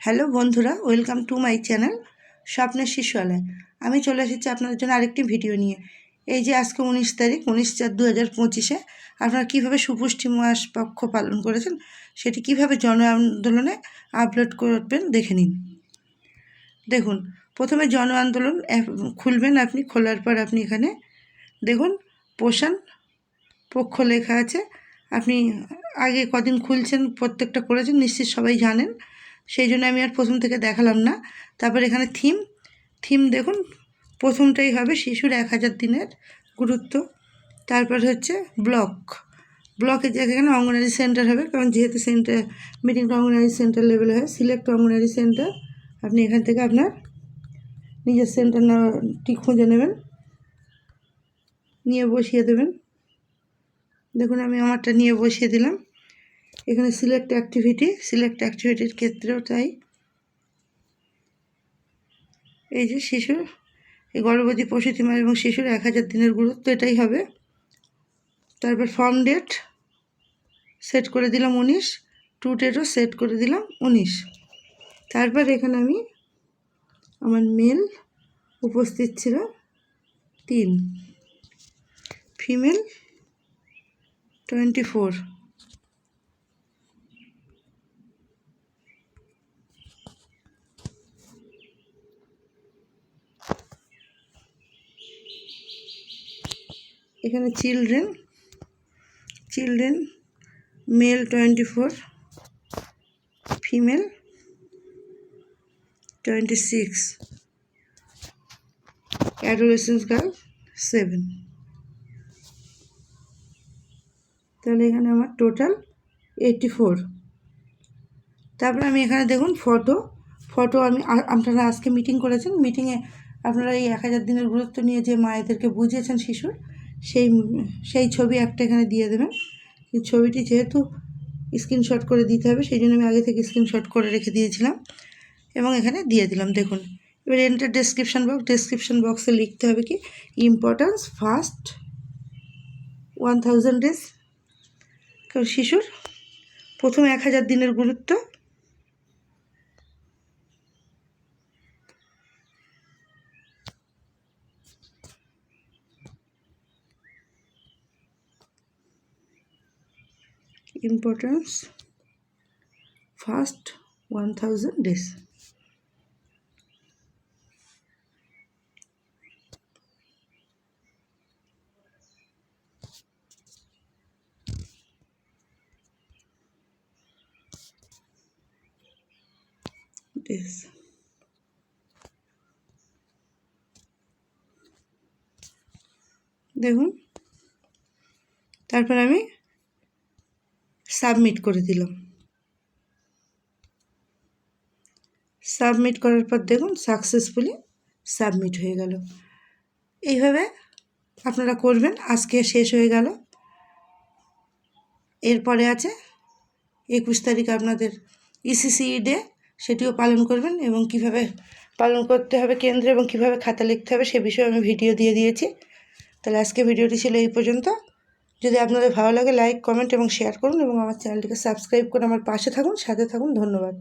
Hello বন্ধুরা, welcome to my channel স্বপ্নের শিশুয়ালয় আমি চলে এসেছি আপনাদের জন্য আরেকটি ভিডিও নিয়ে। এই যে আজকে উনিশ তারিখ, উনিশ চার দু হাজার পঁচিশে আপনারা কীভাবে সুপুষ্টি মাস পক্ষ পালন করেছেন সেটি কীভাবে জন আন্দোলনে আপলোড করবেন দেখে নিন। দেখুন, প্রথমে জন আন্দোলন খুলবেন আপনি, খোলার পর আপনি এখানে দেখুন, পোষণ পক্ষ লেখা আছে। আপনি আগে কদিন খুলছেন, প্রত্যেকটা করেছেন নিশ্চিত সবাই জানেন। সেই জন্য আমি আর প্রথম থেকে দেখালাম না। তারপর এখানে থিম থিম দেখুন, প্রথমটাই হবে শিশুর এক হাজার দিনের গুরুত্ব। তারপর হচ্ছে ব্লক ব্লকের জায়গায় এখানে অঙ্গনারী সেন্টার হবে, কারণ যেহেতু সেন্টার মিটিংটা অঙ্গনারী সেন্টার লেভেলে হয় সিলেক্ট অঙ্গনারী সেন্টার আপনি এখান থেকে আপনার নিজের সেন্টার নামটি খুঁজে নেবেন। নিয়ে বসিয়ে দেবেন। দেখুন আমি আমারটা নিয়ে বসিয়ে দিলাম। এখানে সিলেক্ট অ্যাক্টিভিটি সিলেক্ট অ্যাক্টিভিটির ক্ষেত্রেও তাই। এই যে শিশুর, এই গর্ভবতী প্রসূতি মা এবং শিশুর এক হাজার দিনের গুরুত্ব, এটাই হবে। তারপর ফর্ম ডেট সেট করে দিলাম উনিশ টু ডেটও সেট করে দিলাম উনিশ। তারপর এখানে আমি আমার মেল উপস্থিত ছিল তিন। ফিমেল টোয়েন্টি ফোর এখানে children children, male twenty four female twenty six adolescence girl seven. তাহলে এখানে আমার টোটাল এইটটি ফোর। তারপরে আমি এখানে দেখুন ফটো ফটো আমি আপনারা আজকে মিটিং করেছেন মিটিংয়ে আপনারা এই এক হাজার দিনের গুরুত্ব নিয়ে যে মায়েদেরকে বুঝিয়েছেন শিশুর সেই সেই ছবি একটা এখানে দিয়ে দেবেন। ছবিটি যেহেতু স্ক্রিনশট করে দিতে হবে, সেই জন্য আমি আগে থেকে স্ক্রিনশট করে রেখে দিয়েছিলাম এবং এখানে দিয়ে দিলাম। দেখুন, এবার এন্টার ডেসক্রিপশন বক্স ডেসক্রিপশন বক্সে লিখতে হবে কি? Importance first one thousand days শিশুর প্রথম এক হাজার দিনের গুরুত্ব importance first 1000 days days দেখুন তারপর আমি সাবমিট করে দিলাম। সাবমিট করার পর দেখুন সাকসেসফুলি সাবমিট হয়ে গেল। এইভাবে আপনারা করবেন, আজকে শেষ হয়ে গেল। এরপরে আছে একুশ তারিখ আপনাদের ইসিসিই ডে সেটিও পালন করবেন এবং কীভাবে পালন করতে হবে কেন্দ্রে এবং কীভাবে খাতা লিখতে হবে সে বিষয়ে আমি ভিডিও দিয়ে দিয়েছি। তাহলে আজকে ভিডিওটি ছিল এই পর্যন্ত। যদি আপনাদের ভালো লাগে লাইক কমেন্ট এবং শেয়ার করুন এবং আমার চ্যানেলটিকে সাবস্ক্রাইব করে আমার পাশে থাকুন, সাথে থাকুন, ধন্যবাদ।